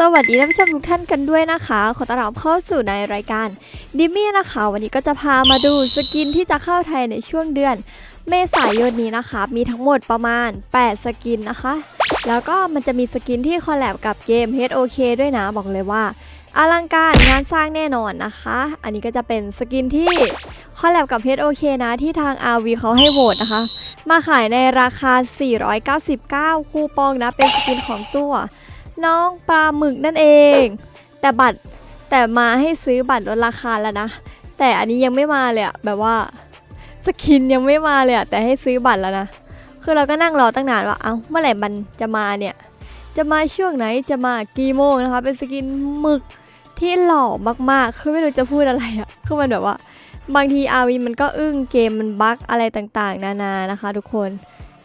สวัสดีท่านผู้ชมทุกท่านกันด้วยนะคะ ขอต้อนรับเข้าสู่ในรายการดิมี่นะคะ วันนี้ก็จะพามาดูสกินที่จะเข้าไทยในช่วงเดือน เมษายนนี้นะคะ มีทั้งหมดประมาณ 8 สกินนะคะ แล้วก็มันจะมีสกินที่คอลแลบกับเกม HOK ด้วยนะ บอกเลยว่าอลังการงานสร้างแน่นอนนะคะ อันนี้ก็จะเป็นสกินที่คอลแลบกับ HOK นะที่ทาง RV เขาให้โหวตนะคะ มาขายในราคา 499 คูปองนะ เป็นสกินของตัว น้องปลาหมึกนั่นเอง แต่บัตรแต่มาให้ซื้อบัตรลดราคาแล้วนะ แต่อันนี้ยังไม่มาเลยอะแบบว่าสกินยังไม่มาเลยอะแต่ให้ซื้อบัตรแล้วนะคือเราก็นั่งรอตั้งนานว่าเอ้าเมื่อไหร่มันจะมาเนี่ยจะมาช่วงไหนจะมากี่โมงนะคะ เป็นสกินหมึกที่หล่อมากๆ คือไม่รู้จะพูดอะไรอะคือมันแบบว่า บางทีอาวีมันก็อึ้งเกมมันบั๊กอะไรต่างๆ นานานะคะ ทุกคน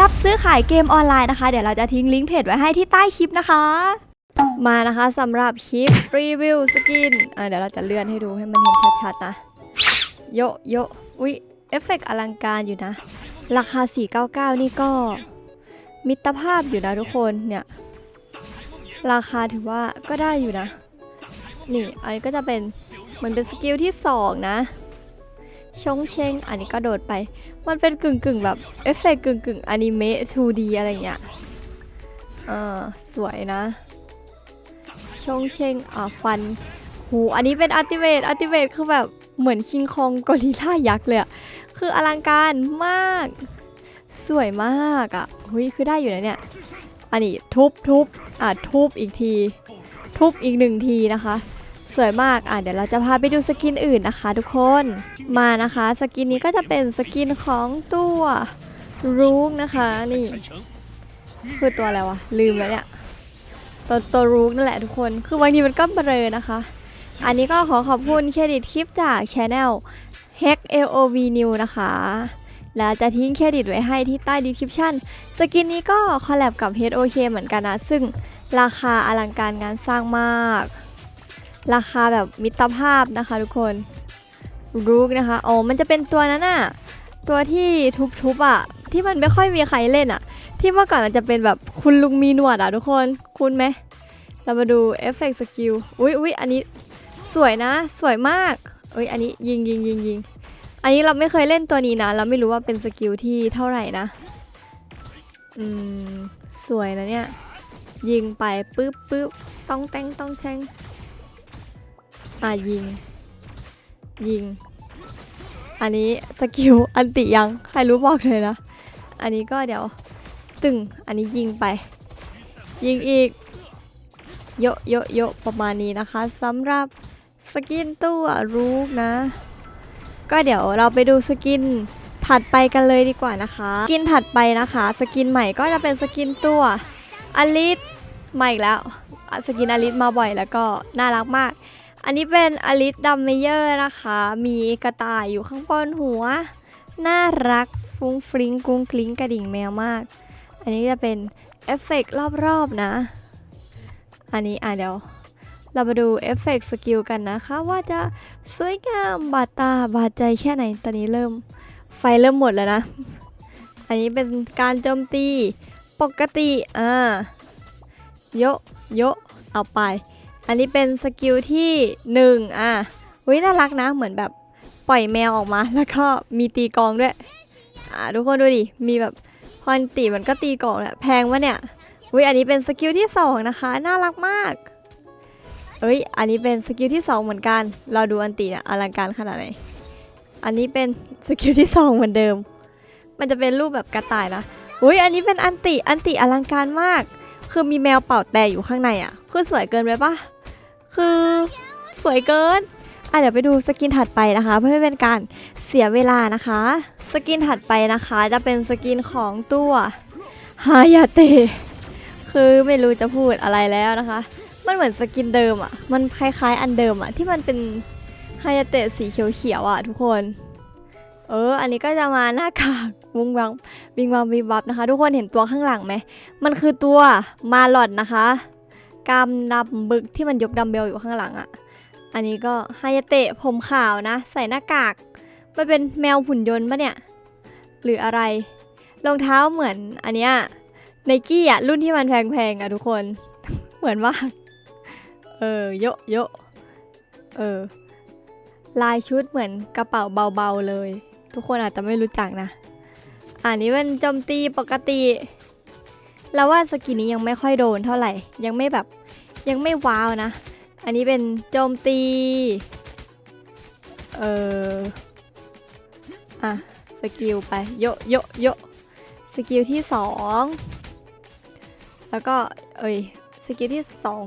รับซื้อขายเกมออนไลน์นะคะ เดี๋ยวเราจะทิ้งลิงก์เพจไว้ให้ที่ใต้คลิปนะคะ มานะคะสำหรับคลิปรีวิวสกินอะเดี๋ยวเราจะเลื่อนให้ดูให้มันเห็นชัดๆนะโยะโยอุ๊ยเอฟเฟกต์อลังการอยู่นะ ราคา 499 นี่ก็ มิตรภาพอยู่นะทุกคนเนี่ย ราคาถือว่าก็ได้อยู่นะ นี่อันนี้ก็จะเป็นเหมือนเป็นสกิลที่ 2 นะ ชงเชงอันนี้ก็โดดไป มันเป็นกึ่งกึ่งๆแบบเอฟเฟกต์กึ่งกึ่งอนิเมะ 2D อะไรเงี้ยเออสวยนะ ชงเชงอะฟันหูอันนี้เป็นอัลติเมทอัลติเมทคือแบบเหมือนคิงคองกอริลล่ายักษ์เลยอะคืออลังการมาก สวยมากอะหุยคือได้อยู่นะเนี่ย อันนี้ทุบทุบอะทุบอีกที ทุบอีกหนึ่งทีนะคะ สวยมากอะเดี๋ยวเราจะพาไปดูสกินอื่นนะคะทุกคนมานะคะ สกินนี้ก็จะเป็นสกินของตัวรูกนะคะนี่คือตัวอะไรวะลืมแล้วเนี่ยตัวตัวรูกนั่นแหละทุกคน คือบางทีมันก็เบลอนะคะ อันนี้ก็ขอขอบคุณเครดิตคลิปจาก Channel Hack LOV New นะคะ แล้วจะทิ้งเครดิตไว้ให้ที่ใต้ดีคริปชั่นสกินนี้ก็คอลแลบกับ HOK เหมือนกันนะ ซึ่งราคาอลังการงานสร้างมาก ราคาแบบมิตรภาพนะคะทุกคนรูกนะคะอ๋อมันจะเป็นตัวนั้นอะตัวที่ทุบๆอะที่มันไม่ค่อยมีใครเล่นอะที่เมื่อก่อนมันจะเป็นแบบคุณลุงมีหนวดอะทุกคนคุณไหมเรามาดูเอฟเฟกต์สกิลอุ้ยอุ้ยอันนี้สวยนะ สวยมากอุ้ยอันนี้ยิงยิงยิงยิงอันนี้เราไม่เคยเล่นตัวนี้นะ เราไม่รู้ว่าเป็นสกิลที่เท่าไหร่นะ อืม สวยนะเนี่ย ยิงไปปึ๊บปึ๊บต้องแตงต้องแทง อะยิง ยิง อันนี้สกิลอันติยังใครรู้บอกเลยนะ อันนี้ก็เดี๋ยวตึงอันนี้ยิงไป ยิงอีกโยะโยะโยะประมาณนี้นะคะสำหรับสกินตัวรูกนะ ก็เดี๋ยวเราไปดูสกินถัดไปกันเลยดีกว่านะคะ สกินถัดไปนะคะ สกินใหม่ก็จะเป็นสกินตัวอลิสมาอีกแล้ว สกินอลิสมาบ่อยแล้วก็น่ารักมาก อันนี้เป็นอลิสดัมเมเยอร์นะคะ มีกระต่ายอยู่ข้างบนหัว น่ารักฟุ้งฟริ้งกุ้งกลิ้งกระดิ่งแมวมาก อันนี้จะเป็นเอฟเฟกรอบๆนะ อันนี้อะเดี๋ยว เรามาดูเอฟเฟกสกิลกันนะคะว่าจะสวยงามบาดตาบาดใจแค่ไหน ตอนนี้เริ่มไฟเริ่มหมดแล้วนะ อันนี้เป็นการโจมตีปกติ อ่า โยะโยเอาไป อันนี้เป็นสกิลที่หนึ่งอะวิน่ารักนะ เหมือนแบบปล่อยแมวออกมา แล้วก็มีตีกองด้วย อ่าทุกคนดูดิ มีแบบพอนตีมันก็ตีกองแหละแพงวะเนี่ยวิอันนี้เป็นสกิลที่สองนะคะ น่ารักมากเอ้ย อันนี้เป็นสกิลที่ 2 เหมือนกัน เราดูอันติเนี่ยอลังการขนาดไหน อันนี้เป็นสกิลที่ 2 เหมือนเดิม มันจะเป็นรูปแบบกระต่ายนะ อุ้ย อันนี้เป็นอันติ อันติอลังการมาก คือมีแมวเป่าแต่อยู่ข้างในอะ คือสวยเกินไปปะ คือสวยเกินอะเดี๋ยวไปดูสกินถัดไปนะคะ เพื่อไม่เป็นการเสียเวลานะคะ สกินถัดไปนะคะ จะเป็นสกินของตัวฮายาเตะคือไม่รู้จะพูดอะไรแล้วนะคะ มันเหมือนสกินเดิมอะ มันคล้ายๆ อันเดิมอะที่มันเป็นฮายาเตะสีเขียวๆอะทุกคน เออ อันนี้ก็จะมาหน้ากากวุงวังวิงวังวิบับนะคะ ทุกคนเห็นตัวข้างหลังไหม มันคือตัวมาลอดนะคะ กามดำบึกที่มันยกดัมเบลอยู่ข้างหลังอะ อันนี้ก็ฮายาเตะผมขาวนะ ใส่หน้ากาก มันเป็นแมวหุ่นยนต์ปะเนี่ย หรืออะไร รองเท้าเหมือนอันเนี้ยไนกี้อะรุ่นที่มันแพงๆอะทุกคน เหมือนมากเออโยะโยะเออลายชุดเหมือนกระเป๋าเบาๆเลย ทุกคนอาจจะไม่รู้จักนะ อันนี้เป็นโจมตีปกติ แล้วว่าสกินนี้ยังไม่ค่อยโดนเท่าไหร่ ยังไม่แบบยังไม่ว้าวนะ อันนี้เป็นโจมตี เอออะสกิลไปโยะโยะโยะสกิลที่สองแล้วก็เอ้ยสกิลที่สอง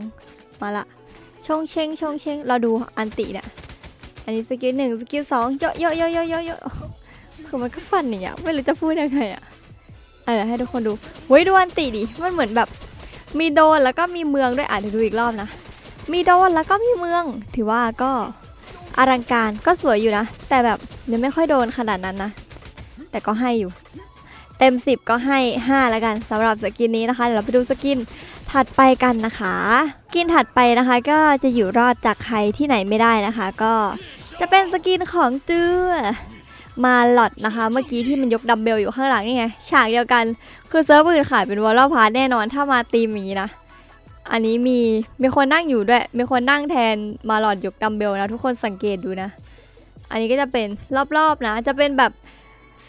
มาละชงเชงชงเชงเราดูอันติเนี่ยอันนี้สกิลหนึ่งสกิลสองโยะโยะโยะโยะโยะโยะคือมันก็ฟันอย่างเงี้ยไม่รู้จะพูดยังไงอะ อะเดี๋ยวให้ทุกคนดูเว้ยดูอันติดิมันเหมือนแบบ มีโดนแล้วก็มีเมืองด้วยอะเดี๋ยวดูอีกรอบนะ มีโดนแล้วก็มีเมือง ถือว่าก็อลังการก็สวยอยู่นะ แต่แบบยังไม่ค่อยโดนขนาดนั้นนะ แต่ก็ให้อยู่ เต็ม 10 ก็ให้ 5 แล้วกันสำหรับสกินนี้นะคะ เดี๋ยวเราไปดูสกินถัดไปกันนะคะสกินถัดไปนะคะก็จะอยู่รอดจากใครที่ไหนไม่ได้นะคะ ก็จะเป็นสกินของตัว มาลอดนะคะ เมื่อกี้ที่มันยกดัมเบลอยู่ข้างหลังนี่ไง ฉากเดียวกัน คือเซิร์ฟอื่นขายเป็นวอลล์พาร์แน่นอนถ้ามาตีมอย่างนี้นะ อันนี้มีมีคนนั่งอยู่ด้วย มีคนนั่งแทนมาหลอดยกดัมเบลนะทุกคนสังเกตดูนะ อันนี้ก็จะเป็นรอบๆนะ จะเป็นแบบ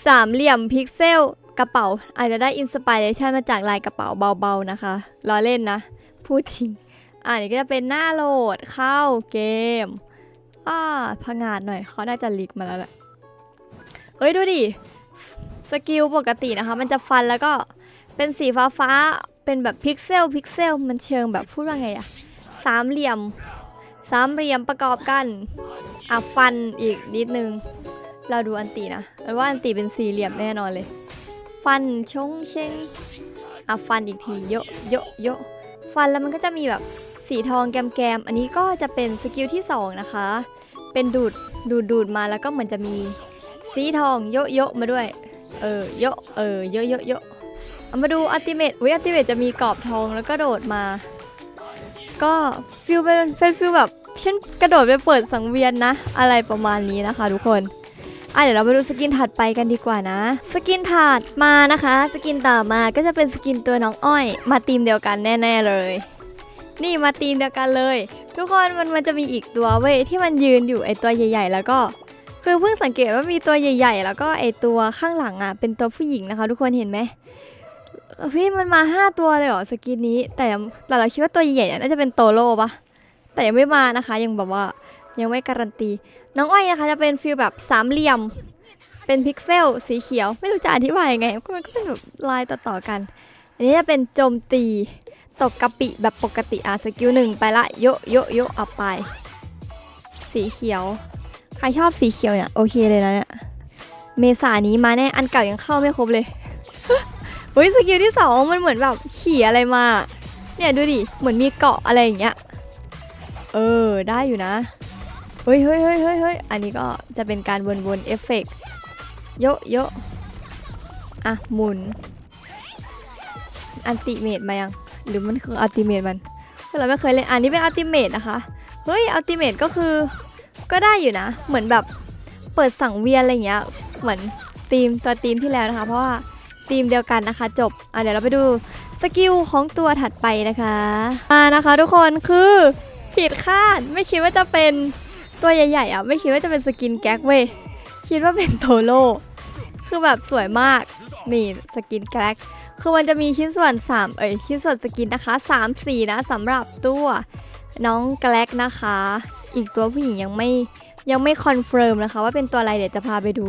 สามเหลี่ยมพิกเซลกระเป๋า อาจจะได้อินสปิเรชันมาจากลายกระเป๋าเบาๆนะคะล้อเล่นนะ พูดจริงอันนี้ก็จะเป็นหน้าโหลดเข้าเกมอ่าพังงาดหน่อยเขาน่าจะลิกมาแล้วแหละ เอ้ยดูดิ สกิลปกตินะคะ มันจะฟันแล้วก็เป็นสีฟ้าฟ้าเป็นแบบพิกเซลพิกเซลมันเชิงแบบพูดว่าไงอะสามเหลี่ยม สามเหลี่ยมประกอบกันอะฟันอีกนิดนึง เราดูอันตีนะเราว่าอันตีเป็นสี่เหลี่ยมแน่นอนเลย ฟันชงเชงอะฟันอีกทีโยอะโยอะโยอะฟันแล้วมันก็จะมีแบบสีทองแกมๆอันนี้ก็จะเป็นสกิลที่สองนะคะ เป็นดูดดูดดูดมาแล้วก็เหมือนจะมี สีทองโยะโยมาด้วย เออโยะเออโยะโยะโยเอามาดูอัลติเมทอุ้ยอัลติเมทจะมีกรอบทองแล้วก็โดดมา ก็ฟิลเป็นเป็นฟิลแบบฉันกระโดดไปเปิดสังเวียนนะ อะไรประมาณนี้นะคะ ทุกคนอะเดี๋ยวเราไปดูสกินถัดไปกันดีกว่านะ สกินถัดมานะคะ สกินต่อมาก็จะเป็นสกินตัวน้องอ้อย มาทีมเดียวกันแน่ ๆเลย นี่มาทีมเดียวกันเลย ทุกคนมันมันจะมีอีกตัวเว้ยที่มันยืนอยู่ไอตัวใหญ่ ๆ แล้วก็ คือเพิ่งสังเกตว่ามีตัวใหญ่ ๆ แล้วก็ไอตัวข้างหลังอะเป็นตัวผู้หญิงนะคะ ทุกคนเห็นไหมพี่มันมาห้าตัวเลยเหรอสกินนี้ แต่แต่เราคิดว่าตัวใหญ่ๆเนี่ยน่าจะเป็นโตโร่ปะแต่ยังไม่มานะคะ ยังแบบว่ายังไม่การันตี น้องอ้อยนะคะจะเป็นฟิลแบบสามเหลี่ยม เป็นพิกเซลสีเขียว ไม่รู้จะอธิบายยังไงมันก็เป็นแบบลายต่อๆกัน อันนี้จะเป็นโจมตีตกกะปิแบบปกติอะสกิลหนึ่งไปละโยโยโยเอาไป สีเขียว ใครชอบสีเขียวเนี่ยโอเคเลยนะเนี่ยเมษานี้มาแน่อันเก่ายังเข้าไม่ครบเลยเฮ้ยสกิลที่สองมันเหมือนแบบขี่อะไรมา เนี่ยดูดิเหมือนมีเกาะอะไรอย่างเงี้ยเออได้อยู่นะเฮ้ยเฮ้ยเฮ้ยเฮ้ยเฮ้ยอันนี้ก็จะเป็นการวนๆเอฟเฟกต์โยะโยะอะหมุน อันติเมตมายัง หรือมันคืออัลติเมตมันเราไม่เคยเล่นอันนี้เป็นอัลติเมตนะคะ เฮ้ยอัลติเมตก็คือ ก็ได้อยู่นะ เหมือนแบบเปิดสังเวียนอะไรเงี้ย เหมือนทีมตัวทีมที่แล้วนะคะ เพราะว่าทีมเดียวกันนะคะจบอะเดี๋ยวเราไปดูสกิลของตัวถัดไปนะคะอ่านะคะ ทุกคนคือผิดคาดไม่คิดว่าจะเป็นตัวใหญ่ๆอะไม่คิดว่าจะเป็นสกินแก๊กเว้ยคิดว่าเป็นโทโร่คือแบบสวยมากนี่สกินแก๊กคือมันจะมีชิ้นส่วน 3 เอ้ยชิ้นส่วนสกินนะคะ3 4นะสำหรับตัวน้องแกล็กนะคะ อีกตัวผู้หญิงยังไม่ยังไม่คอนเฟิร์มนะคะว่าเป็นตัวอะไรเดี๋ยวจะพาไปดู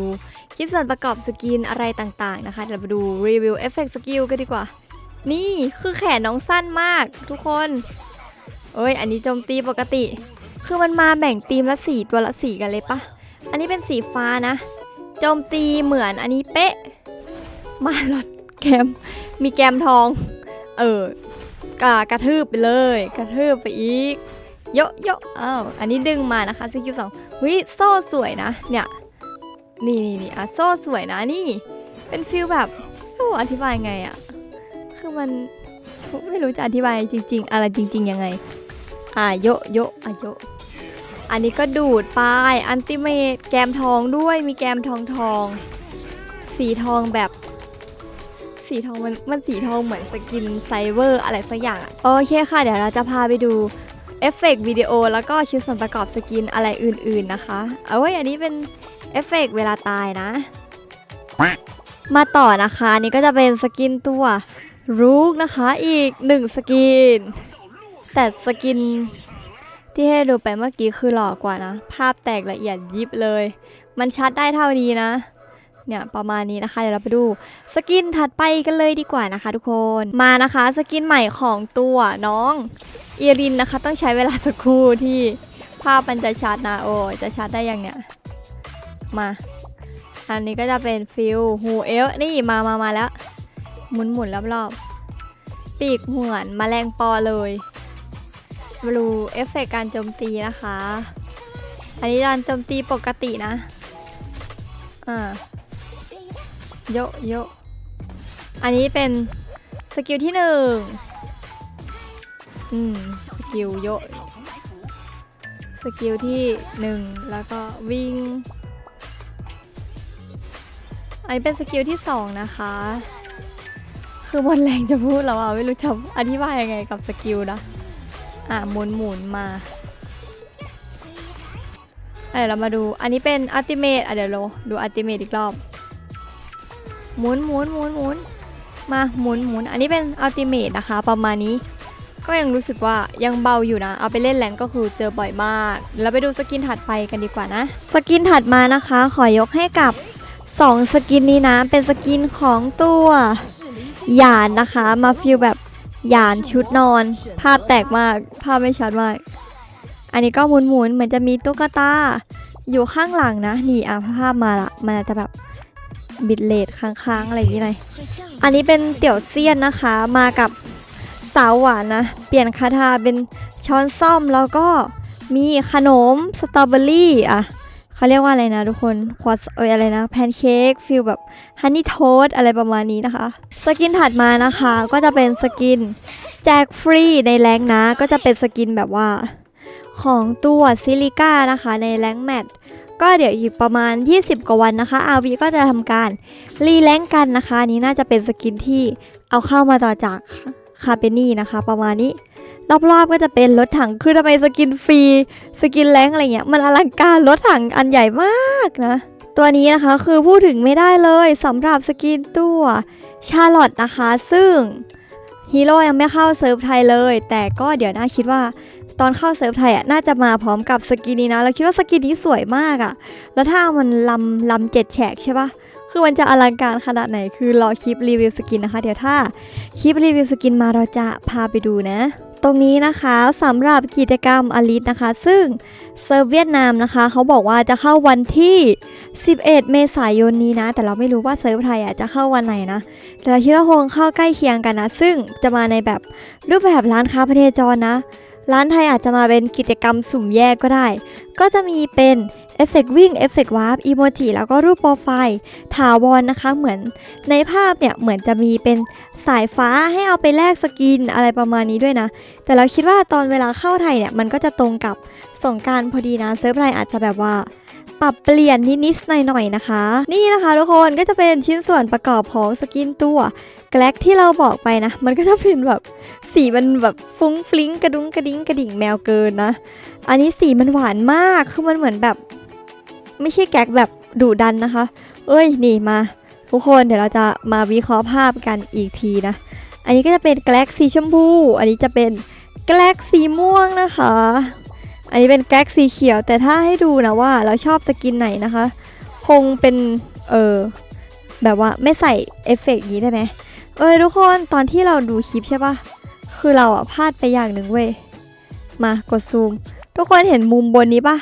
ชิ้นส่วนประกอบสกินอะไรต่างๆนะคะเดี๋ยวไปดูรีวิวเอฟเฟกต์สกิลกันดีกว่า นี่คือแขนน้องสั้นมากทุกคนเอ้ยอันนี้โจมตีปกติ คือมันมาแบ่งทีมละสีตัวละสีกันเลยปะอันนี้เป็นสีฟ้านะโจมตีเหมือนอันนี้เป๊ะ มาหลอดแกมมีแกมทอง เออกากระทืบไปเลย กระทืบไปอีก โยะโยะอ้าวอันนี้ดึงมานะคะสกิลสองวิโซ่สวยนะเนี่ยนี่นี่นี่อะโซ่สวยนะนี่ เป็นฟิลแบบไม่รู้อธิบายไงอะคือมันไม่รู้จะอธิบายจริง ๆ อะไรจริง ๆ ยังไง อะโยโยะอะโยอันนี้ก็ดูดไปอันติเมตแกมทองด้วยมีแกมทองทอง สีทองแบบ สีทองมันมันสีทองเหมือนสกินไซเบอร์อะไรสักอย่างอะโอเคค่ะ เดี๋ยวเราจะพาไปดู เอฟเฟกต์วิดีโอแล้วก็ชิ้นส่วนประกอบสกินอะไรอื่นๆนะคะ เอาไว้ยอันนี้เป็นเอฟเฟกต์เวลาตายนะ มาต่อนะคะอันนี่ก็จะเป็นสกินตัวรูกนะคะอีกหนึ่งสกิน แต่สกินที่ให้ดูไปเมื่อกี้คือหล่อกว่านะ ภาพแตกละเอียดยิบเลย มันชัดได้เท่านี้นะ เนี่ยประมาณนี้นะคะเดี๋ยวเราไปดูสกินถัดไปกันเลยดีกว่านะคะ ทุกคนมานะคะสกินใหม่ของตัวน้องเอรินนะคะ ต้องใช้เวลาสักครู่ที่ภาพมันจะชัดนะโอ้จะชัดได้ยังเนี่ยมาอันนี้ก็จะเป็นฟิลหูเอลนี่มามามาแล้วหมุนหมุนรอบๆ ปีกเหมือนมแมลงปอเลยมาดูเอฟเฟกต์การโจมตีนะคะ อันนี้การโจมตีปกตินะ อ่า โยโยอันนี้เป็นสกิลที่หนึ่งอืม สกิลโยสกิลที่หนึ่งแล้วก็วิ่ง อันนี้เป็นสกิลที่สองนะคะ คือหมดแรงจะพูดแล้วอะ ไม่รู้จะอธิบายยังไงกับสกิลนะ อะหมุนหมุนมาเดี๋ยวเรามาดู อันนี้เป็นอัลติเมทอะเดี๋ยวเราดูอัลติเมทอีกรอบ หมุนหมุนหมุนหมุนมาหมุนหมุนอันนี้เป็นอัลติเมทนะคะ ประมาณนี้ ก็ยังรู้สึกว่ายังเบาอยู่นะ เอาไปเล่นแรงก็คือเจอบ่อยมาก แล้วไปดูสกินถัดไปกันดีกว่านะ สกินถัดมานะคะ ขอยกให้กับ 2 สกินนี้นะ เป็นสกินของตัวหยานนะคะ มาฟิลแบบหยานชุดนอน ภาพแตกมาก ภาพไม่ชัดมาก อันนี้ก็หมุนหมุนเหมือนจะมีตุ๊กตาอยู่ข้างหลังนะ นี่อะภาพมาละ มันจะแบบ บิดเลทค้างๆอะไรอย่างนี้เลยอันนี้เป็นเตี๋ยวเซียนนะคะมากับสาวหวานนะ เปลี่ยนคาถาเป็นช้อนซ่อมแล้วก็มีขนมสตรอเบอรี่อะเขาเรียกว่าอะไรนะทุกคนควอสเอยอะไรนะแพนเค้กฟิลแบบฮันนี่โทสอะไรประมาณนี้นะคะ สกินถัดมานะคะก็จะเป็นสกินแจกฟรีในแรงนะ ก็จะเป็นสกินแบบว่า ของตัวซิลิก้านะคะในแรงแมท ก็เดี๋ยวอีกประมาณ 20 กว่าวันนะคะ RV ก็จะทำการรีแลงค์กันนะคะนี้น่าจะเป็นสกินที่เอาเข้ามาต่อจากคาเปนี่นะคะ ประมาณนี้ รอบๆก็จะเป็นรถถังคือทำไมสกินฟรี สกินแรงอะไรเงี้ยมันอลังการรถถังอันใหญ่มากนะ ตัวนี้นะคะคือพูดถึงไม่ได้เลยสำหรับสกินตัวชาร์ลอตนะคะ ซึ่งฮีโร่ยังไม่เข้าเซิร์ฟไทยเลย แต่ก็เดี๋ยวน่าคิดว่า ตอนเข้าเซิร์ฟไทยอะน่าจะมาพร้อมกับสกินนี้นะเราคิดว่าสกินนี้สวยมากอะ แล้วถ้าเอามันลำลำเจ็ดแฉกใช่ปะคือมันจะอลังการขนาดไหนคือรอคลิปรีวิวสกินนะคะ เดี๋ยวถ้าคลิปรีวิวสกินมาเราจะพาไปดูนะตรงนี้นะคะสำหรับกิจกรรมอลิสนะคะ ซึ่งเซิร์ฟเวียดนามนะคะ เขาบอกว่าจะเข้าวันที่ 11 เมษายนนี้นะ แต่เราไม่รู้ว่าเซิร์ฟไทยอะจะเข้าวันไหนนะแต่เราคิดว่าคงเข้าใกล้เคียงกันนะ ซึ่งจะมาในแบบรูปแบบร้านค้าพเนจรนะ ร้านไทยอาจจะมาเป็นกิจกรรมสุ่มแยกก็ได้ ก็จะมีเป็นเอฟเฟกวิ่งเอฟเฟกวาร์ปอีโมจิแล้วก็รูปโปรไฟล์ถาวรนะคะเหมือนในภาพเนี่ย เหมือนจะมีเป็นสายฟ้าให้เอาไปแลกสกินอะไรประมาณนี้ด้วยนะ แต่เราคิดว่าตอนเวลาเข้าไทยเนี่ย มันก็จะตรงกับสงการพอดีนะเซิร์ฟไทยอาจจะแบบว่าปรับเปลี่ยนนิดๆหน่อยๆนะคะ นี่นะคะทุกคนก็จะเป็นชิ้นส่วนประกอบของสกินตัวแกล็กที่เราบอกไปนะ มันก็จะเป็นแบบ สีมันแบบฟุ้งฟลิ้งกระดุ้งกระดิ้งกระดิ่งแมวเกินนะ อันนี้สีมันหวานมาก คือมันเหมือนแบบ ไม่ใช่แก๊กแบบดุดันนะคะ เอ้ย นี่มา ทุกคนเดี๋ยวเราจะมาวิเคราะห์ภาพกันอีกทีนะ อันนี้ก็จะเป็นแกล็กสีชมพู อันนี้จะเป็นแกลกสีม่วงนะคะ อันนี้เป็นแกลกสีเขียว แต่ถ้าให้ดูนะว่าเราชอบสกินไหนนะคะ คงเป็น เออแบบว่าไม่ใส่เอฟเฟกต์นี้ได้ไหมเออทุกคนตอนที่เราดูคลิปใช่ปะ คือเราอะพลาดไปอย่างหนึ่งเว้ย มากดซูม ทุกคนเห็นมุมบนนี้ปะ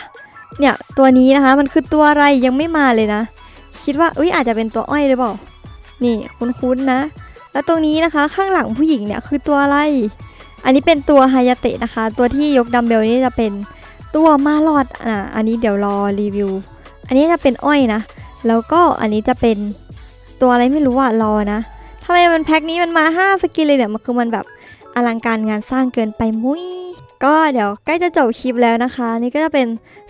เนี่ยตัวนี้นะคะมันคือตัวอะไรยังไม่มาเลยนะ คิดว่าอุ้ยอาจจะเป็นตัวอ้อยหรือเปล่า นี่คุ้นๆนะ แล้วตรงนี้นะคะข้างหลังผู้หญิงเนี่ยคือตัวอะไร อันนี้เป็นตัวฮายาเตะนะคะ ตัวที่ยกดัมเบลนี่จะเป็นตัวมาลอดอะอันนี้เดี๋ยวรอรีวิว อันนี้จะเป็นอ้อยนะ แล้วก็อันนี้จะเป็นตัวอะไรไม่รู้อะรอนะทำไมมันแพ็คนี้มันมา 5 สกินเลยเนี่ยมันคือมันแบบ อลังการงานสร้างเกินไปมุ้ยก็เดี๋ยวใกล้จะจบคลิปแล้วนะคะ นี่ก็จะเป็น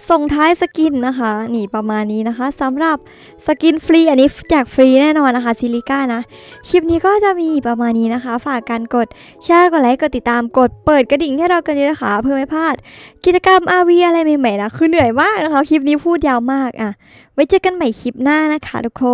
ส่งท้ายสกินนะคะนี่ประมาณนี้นะคะสำหรับสกินฟรีอันนี้แจกฟรีแน่นอนนะคะซิลิก้านะ คลิปนี้ก็จะมีประมาณนี้นะคะ ฝากกันกดแชร์กดไลค์กดติดตามกดเปิดกระดิ่งให้เรากันด้วยนะคะ เพื่อไม่พลาด กิจกรรม RV อะไรใหม่ๆนะคือเหนื่อยมากนะคะ คลิปนี้พูดยาวมากอะไว้เจอกันใหม่คลิปหน้านะคะทุกคน